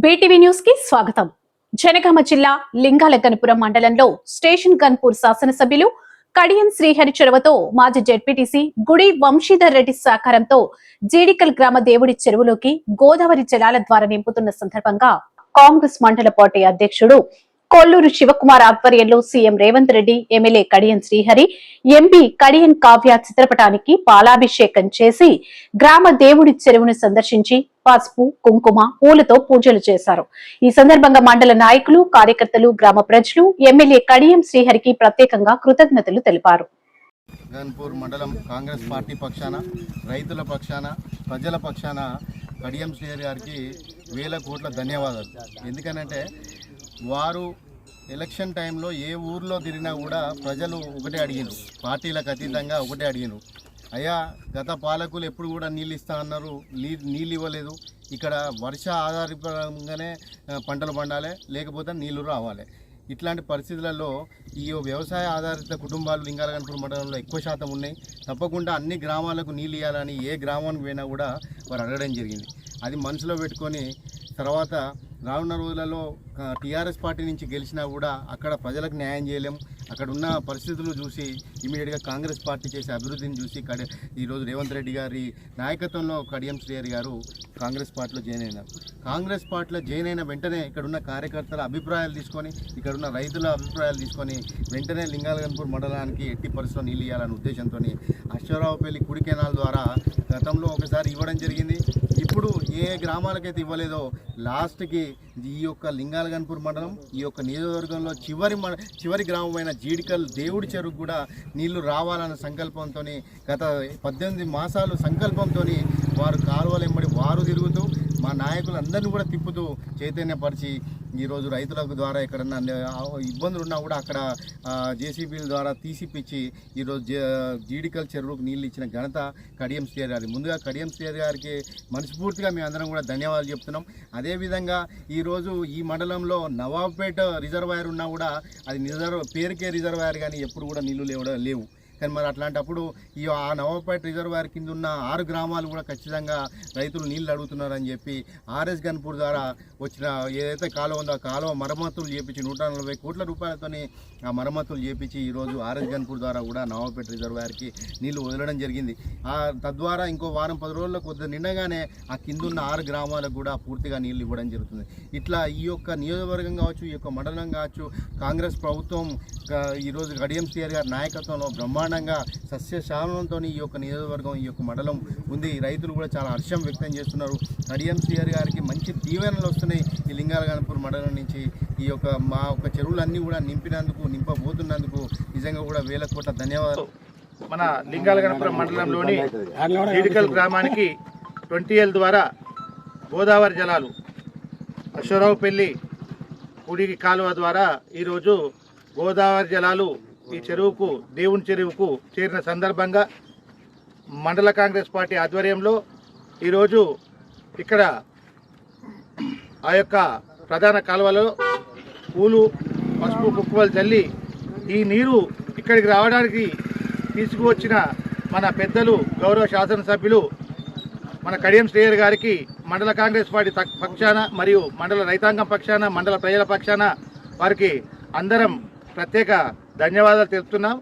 BTV న్యూస్కి స్వాగతం. జనగామ జిల్లా లింగాలగనపురం మండలంలో స్టేషన్ గన్పూర్ శాసనసభ్యులు కడియం శ్రీహరి చెరువతో మాజీ జెడ్పీటీసీ గుడి వంశీధర్ రెడ్డి సహకారంతో జీడికల్ గ్రామ దేవుడి చెరువులోకి గోదావరి జలాల ద్వారా నింపుతున్న సందర్భంగా కాంగ్రెస్ మండల పార్టీ అధ్యక్షుడు కొల్లూరు శివకుమార్ ఆధ్వర్యంలో CM Revanth Reddy MLA Kadiyam Srihari MP Kadiyam Kavya చిత్రపటానికి పాలాభిషేకం చేసి గ్రామ దేవుడి చెరువును సందర్శించి పసుపు కుంకుమ పూలతో పూజలు చేశారు. ఈ సందర్భంగా మండల నాయకులు కార్యకర్తలు గ్రామ ప్రజలు ఎమ్మెల్యే కడియం శ్రీహరికి ప్రత్యేకంగా కృతజ్ఞతలు తెలిపారు. గన్పూర్ మండలం కాంగ్రెస్ పార్టీ పక్షాన రైతుల పక్షాన ప్రజల పక్షాన కడియం శ్రీహరి గారికి వేల కోట్ల ధన్యవాదాలు. ఎందుకనంటే వారు ఎలక్షన్ టైంలో ఏ ఊర్లో తిరిగినా కూడా ప్రజలు ఒకటే అడిగినారు పార్టీలకు అతీతంగా ఒకటే అడిగినారు అయ్యా గత పాలకులు ఎప్పుడు కూడా నీళ్ళు ఇస్తా అన్నారు. నీ నీళ్ళు ఇవ్వలేదు. ఇక్కడ వర్ష ఆధారితంగానే పంటలు పండాలి లేకపోతే నీళ్ళు రావాలి. ఇట్లాంటి పరిస్థితులలో ఈ వ్యవసాయ ఆధారిత కుటుంబాలు లింగాలగన్పూర్ మండలంలో ఎక్కువ శాతం ఉన్నాయి. తప్పకుండా అన్ని గ్రామాలకు నీళ్ళు ఇవ్వాలని ఏ గ్రామానికి పోయినా కూడా వారు అడగడం జరిగింది. అది మనసులో పెట్టుకొని తర్వాత రానున్న రోజులలో టీఆర్ఎస్ పార్టీ నుంచి గెలిచినా కూడా అక్కడ ప్రజలకు న్యాయం చేయలేం. అక్కడ ఉన్న పరిస్థితులు చూసి ఇమీడియట్గా కాంగ్రెస్ పార్టీ చేసే అభివృద్ధిని చూసి కడి ఈరోజు రేవంత్ రెడ్డి గారి నాయకత్వంలో కడియం శ్రీహరి గారు కాంగ్రెస్ పార్టీలో జాయిన్ అయినారు. కాంగ్రెస్ పార్టీలో జాయిన్ అయిన వెంటనే ఇక్కడున్న కార్యకర్తల అభిప్రాయాలు తీసుకొని ఇక్కడున్న రైతుల అభిప్రాయాలు తీసుకొని వెంటనే లింగాలగన్పూర్ మండలానికి ఎట్టి పరిస్థితుల్లో నీళ్ళు ఇవ్వాలనే ఉద్దేశంతో అశ్వరావుపల్లి కుడి కెనాల్ ద్వారా గతంలో ఒకసారి ఇవ్వడం జరిగింది. ఏ గ్రామాలకైతే ఇవ్వలేదో లాస్ట్కి ఈ యొక్క లింగాలగన్పూర్ మండలం ఈ యొక్క నియోజకవర్గంలో చివరి మన చివరి గ్రామమైన జీడికల్ దేవుడి చెరువు కూడా నీళ్ళు రావాలన్న సంకల్పంతో గత పద్దెనిమిది మాసాలు సంకల్పంతో వారు కాలువలు వెంబడి వారు తిరుగుతూ మా నాయకులందరినీ కూడా తిప్పుతూ చైతన్యపరిచి ఈరోజు రైతులకు ద్వారా ఎక్కడన్నా ఇబ్బందులు ఉన్నా కూడా అక్కడ జేసీబీల ద్వారా తీసిపిచ్చి ఈరోజు జీడికల్ చెరువుకు నీళ్ళు ఇచ్చిన ఘనత కడియం శ్రీహరి గారి. ముందుగా కడియం శ్రీహరి గారికి మనస్ఫూర్తిగా మేము అందరం కూడా ధన్యవాదాలు చెప్తున్నాం. అదేవిధంగా ఈరోజు ఈ మండలంలో నవాబ్పేట రిజర్వాయర్ ఉన్నా కూడా అది రిజర్వ్ పేరుకే రిజర్వాయర్ కానీ ఎప్పుడు కూడా నీళ్ళు లేవు లేవు. కానీ మరి అట్లాంటప్పుడు ఈ ఆ నవాబ్పేట రిజర్వాయర్ కింద ఉన్న ఆరు గ్రామాలు కూడా ఖచ్చితంగా రైతులు నీళ్ళు అడుగుతున్నారని చెప్పి ఆర్ఎస్ గన్పూర్ ద్వారా వచ్చిన ఏదైతే కాలువ ఉందో ఆ కాలువ మరమ్మతులు చేపించి నూట నలభై కోట్ల రూపాయలతోని ఆ మరమ్మతులు చేపించి ఈరోజు ఆర్ఎస్ గన్పూర్ ద్వారా కూడా నవాబ్పేట రిజర్వాయర్కి నీళ్ళు వదలడం జరిగింది. ఆ తద్వారా ఇంకో వారం పది రోజుల్లో కొద్దిగా నిండగానే ఆ కిందున్న ఆరు గ్రామాలకు కూడా పూర్తిగా నీళ్ళు ఇవ్వడం జరుగుతుంది. ఇట్లా ఈ యొక్క నియోజకవర్గం కావచ్చు ఈ యొక్క మండలం కావచ్చు కాంగ్రెస్ ప్రభుత్వం ఈరోజు గడియం సిఆర్ గారి నాయకత్వంలో బ్రహ్మాండంగా సస్యశామనంతో ఈ యొక్క నియోజకవర్గం ఈ యొక్క మండలం ఉంది. రైతులు కూడా చాలా హర్షం వ్యక్తం చేస్తున్నారు. గడియం సిఆర్ గారికి మంచి దీవెనలు వస్తున్నాయి. ఈ లింగాలగనపూర్ మండలం నుంచి ఈ యొక్క మా యొక్క చెరువులన్నీ కూడా నింపినందుకు నింపబోతున్నందుకు నిజంగా కూడా వేల కోట్ల ధన్యవాదాలు. మన లింగాలగనపురం మండలంలోని జీడికల్ గ్రామానికి ట్వంటీ ఎల్ ద్వారా గోదావరి జలాలు అశ్వరావుపల్లి కుడి కాలువ ద్వారా ఈరోజు గోదావరి జలాలు ఈ చెరువుకు దేవుని చెరువుకు చేరిన సందర్భంగా మండల కాంగ్రెస్ పార్టీ ఆధ్వర్యంలో ఈరోజు ఇక్కడ ఆ యొక్క ప్రధాన కాలువలో పూలు పసుపు కుక్కువలు చల్లి ఈ నీరు ఇక్కడికి రావడానికి తీసుకువచ్చిన మన పెద్దలు గౌరవ శాసనసభ్యులు మన కడియం శ్రేయర్ గారికి మండల కాంగ్రెస్ పార్టీ తక్- పక్షాన మరియు మండల రైతాంగం పక్షాన మండల ప్రజల పక్షాన వారికి అందరం ప్రత్యేక ధన్యవాదాలు తెలుపుతున్నాం.